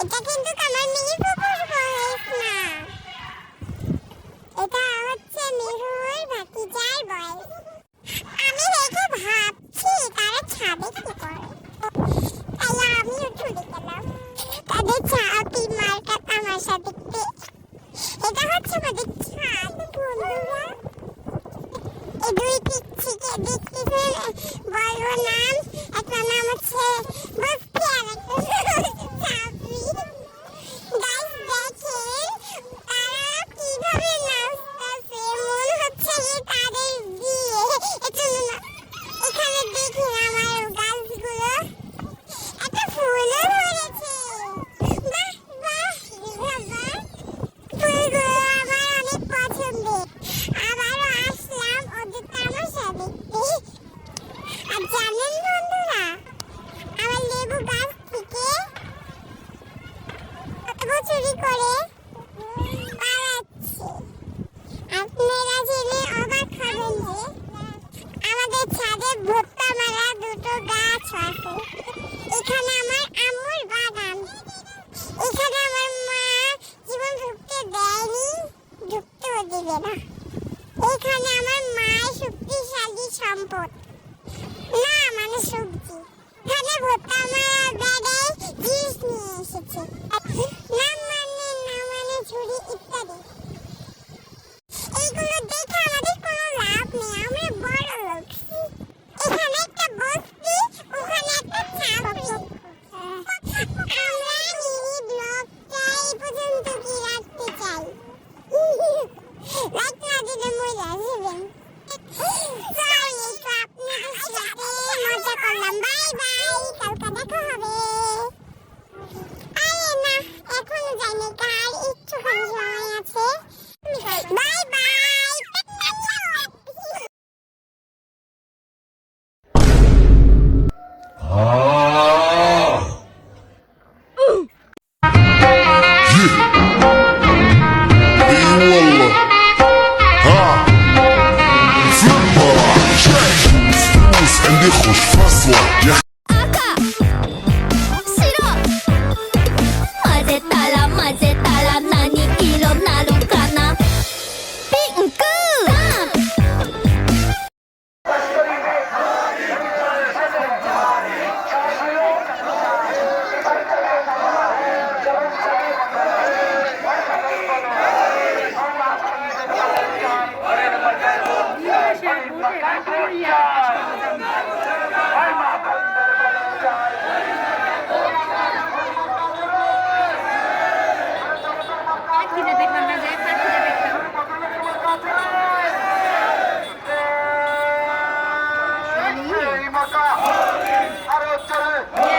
এটা কিন্তু আমার মিহি পুকুর বয়স না এটা হচ্ছে মেহুর ভাতিজার বয়স আমি দেখে ভাবছি তারা ছাদে সর্বনাম একটা নাম হচ্ছে দেবে না এখানে আমার মায়ের শক্তিশালী সম্পদ। না মানে সবজি। এখানে ভর্তা আমার ব্যাগে জিনিস নিয়ে এসেছে। не хочешь фасла Я 不要！আরও চলে।